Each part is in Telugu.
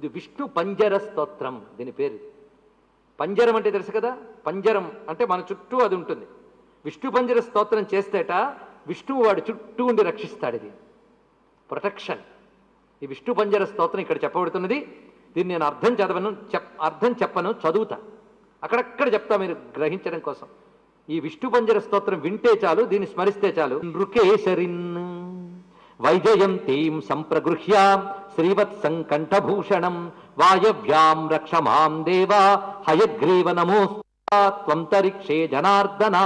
ఇది విష్ణు పంజర స్తోత్రం దీని పేరు. పంజరం అంటే తెలుసు కదా? పంజరం అంటే మన చుట్టూ అది ఉంటుంది. విష్ణు పంజర స్తోత్రం చేస్తేట విష్ణువు వాడి చుట్టూ ఉండి రక్షిస్తాడు ఇది. ప్రొటెక్షన్. ఈ విష్ణు పంజర స్తోత్రం ఇక్కడ చెప్పబడుతున్నది. దీన్ని నేను అర్థం చదవను చెప్ అర్థం చెప్పను చదువుతా. అక్కడక్కడ చెప్తా మీరు గ్రహించడం కోసం. ఈ విష్ణు పంజర స్తోత్రం వింటే చాలు దీన్ని స్మరిస్తే చాలు. నృకేశరిన్. वैजयन्तीं सम्प्रगृह्य श्रीवत्सङ्कण्ठभूषणम् वायभ्याम् रक्ष माम् देव हयग्रीव नमोऽस्तु त्वन्तरिक्षे जनार्दन।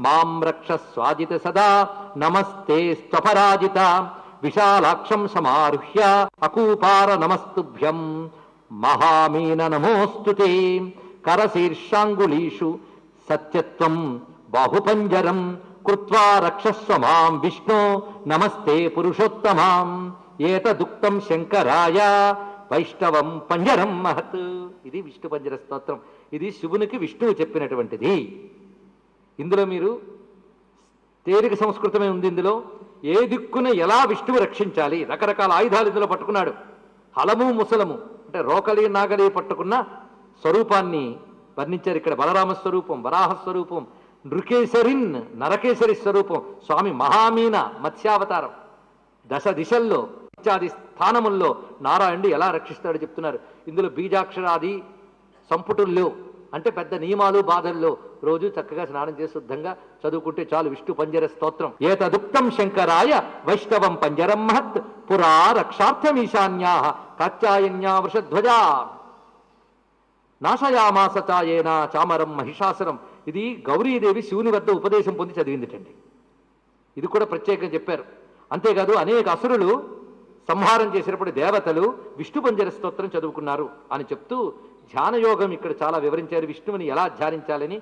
माम् रक्षः स्वादित सदा नमस्ते स्त्वपराजिता विशालाक्षम् समारुह्य अकूपार नमस्तुभ्यम् महामीन नमोऽस्तु ते। करशीर्षाङ्गुलीषु सत्यत्वम् बाहुपञ्जरम्। కృత్వా రక్షస్వ మాం విష్ణు నమస్తే పురుషోత్తమాం ఏతదుక్తం శంకరాయ వైష్ణవం పంజరం మహత్ ఇది విష్ణు పంజర స్తోత్రం. ఇది శివునికి విష్ణువు చెప్పినటువంటిది. ఇందులో మీరు తేలిక సంస్కృతమే ఉంది ఇందులో. ఏ దిక్కున ఎలా విష్ణువు రక్షించాలి? రకరకాల ఆయుధాలు ఇందులో పట్టుకున్నాడు. హలము ముసలము అంటే రోకలి నాగలి పట్టుకున్న స్వరూపాన్ని వర్ణించారు ఇక్కడ బలరామ స్వరూపం వరాహ స్వరూపం నృకేశరిన్ నరకేశరి స్వరూపం. స్వామి మహామీన మత్స్యావతారం. దశ దిశల్లో ఇత్యాది స్థానముల్లో నారాయణుడు ఎలా రక్షిస్తాడో చెప్తున్నారు. ఇందులో బీజాక్షరాది సంపుటుల్లో అంటే పెద్ద నియమాలు బాధల్లో రోజు చక్కగా స్నానం చేసి శుద్ధంగా చదువుకుంటే చాలు. విష్ణు పంజర స్తోత్రం. ఏతదుక్తం శంకరాయ వైష్ణవం పంజరం మహత్ పురా రక్షార్థమీశాన్యా కాత్యాయన్యా వృషధ్వజా. నాశయామాస చాయేన చామరం మహిషాసురం. ఇది గౌరీదేవి శివుని వద్ద ఉపదేశం పొంది చదివిందిటండి. ఇది కూడా ప్రత్యేకంగా చెప్పారు. అంతేకాదు అనేక అసురులు సంహారం చేసినప్పుడు దేవతలు విష్ణు పంజర స్తోత్రం చదువుకున్నారు అని చెప్తూ ధ్యానయోగం ఇక్కడ చాలా వివరించారు. విష్ణువుని ఎలా ధ్యానించాలని